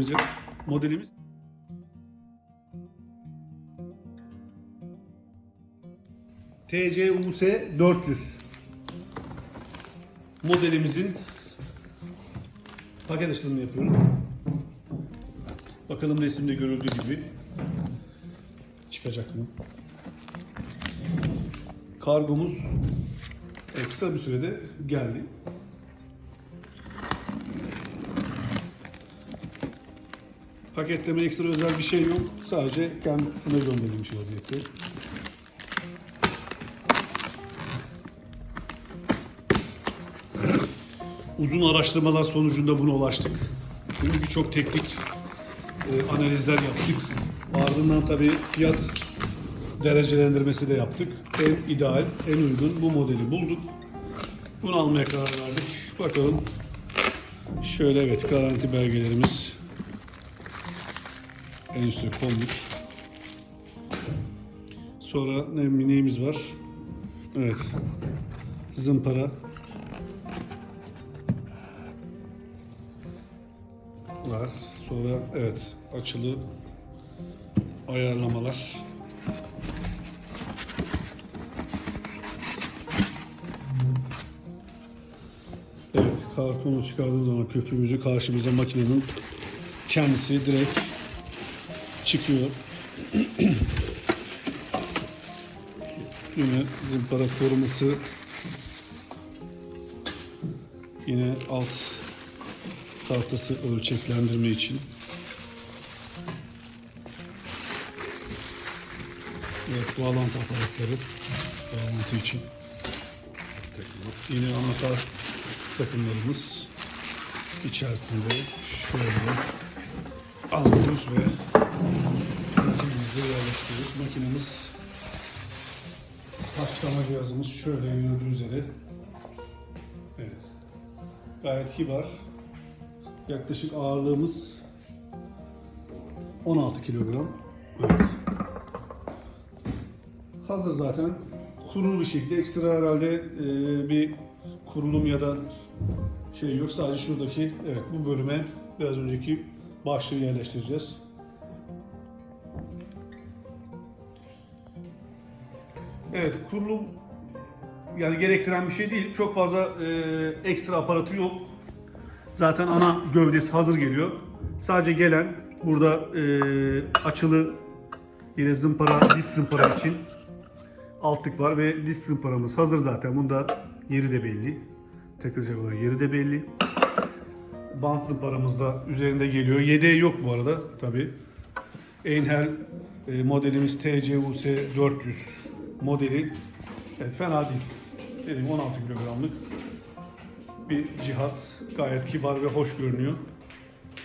Bizim modelimiz TCUS 400 modelimizin paket açılımını yapıyoruz. Bakalım resimde görüldüğü gibi çıkacak mı? Kargomuz kısa bir sürede geldi. Paketleme ekstra özel bir şey yok. Sadece kendi kutusuna gönderilmiş vaziyette. Uzun araştırmalar sonucunda buna ulaştık. Şimdi birçok teknik e, analizler yaptık. Ardından tabii fiyat derecelendirmesi de yaptık. En ideal, en uygun bu modeli bulduk. Bunu almaya karar verdik. Bakalım. Şöyle evet garanti belgelerimiz en üstte konmuş. Sonra ne, neyimiz var? Evet. Zımpara. Var. Sonra evet açılı ayarlamalar. Evet, kartonu çıkardığımız zaman köpüğümüzü karşımıza makinenin kendisi direkt çıkıyor. Yine zımpara koruması yine alt tahtası ölçeklendirme için. Evet, bağlantı aparatları bağlantı için. Yine anahtar takımlarımız içerisinde şöyle alıyoruz ve makinemize yerleştiriyoruz. Makinemiz haşlama cihazımız şöyle görüldüğü üzere. Evet. Gayet kibar. Yaklaşık ağırlığımız 16 kilogram. Evet. Hazır zaten. Kurulu bir şekilde ekstra herhalde e, bir kurulum ya da şey yok. Sadece şuradaki evet bu bölüme biraz önceki başlığı yerleştireceğiz. Evet kurulum yani gerektiren bir şey değil. Çok fazla e, ekstra aparatı yok. Zaten ana gövdesi hazır geliyor. Sadece gelen burada e, açılı yine zımpara, diş zımpara için altlık var ve diş zımparamız hazır zaten. Bunda yeri de belli. Takılacak olan yeri de belli. Bant zımparamız da üzerinde geliyor. Yedeği yok bu arada tabi. Einhell e, modelimiz TCUS 400 modeli. Evet fena değil. Dedim 16 kilogramlık bir cihaz. Gayet kibar ve hoş görünüyor.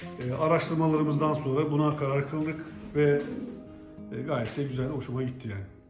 E, araştırmalarımızdan sonra buna karar kıldık ve e, gayet de güzel, hoşuma gitti yani.